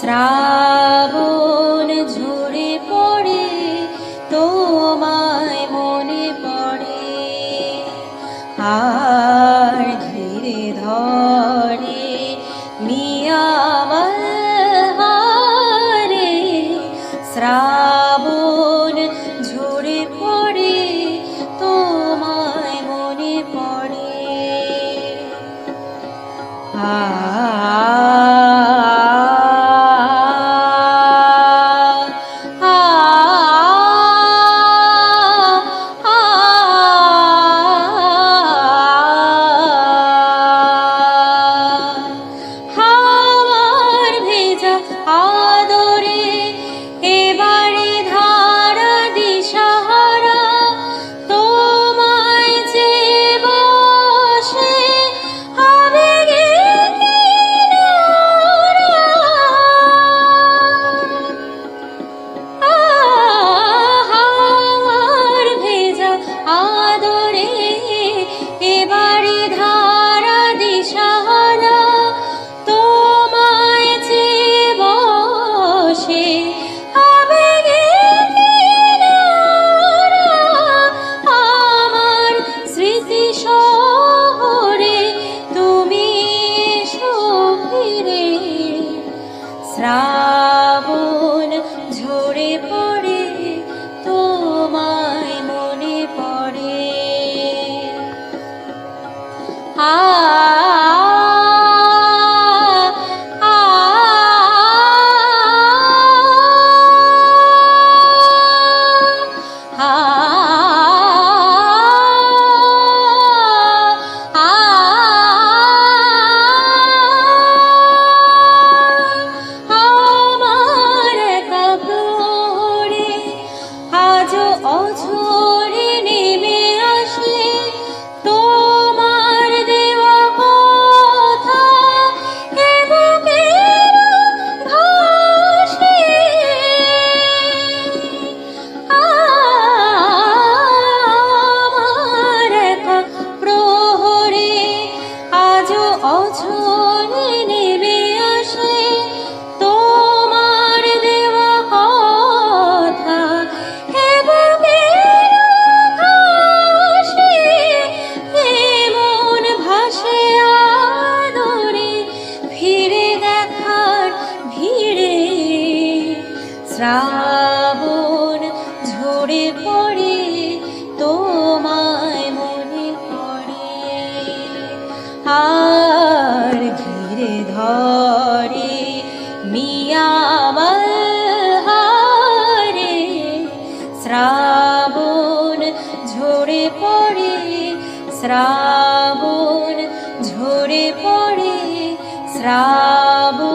শ্রাবণ ঝরে পড়ে তোমায় মনে পড়ে। আ Ram. শ্রাবণ ঝরে পড়ে, তোমায় মনে পড়ে আর ঘিরে ধরে মিয়া হারে শ্রাবণ ঝরে পড়ে, শ্রাবণ ঝরে পড়ে, শ্রাবণ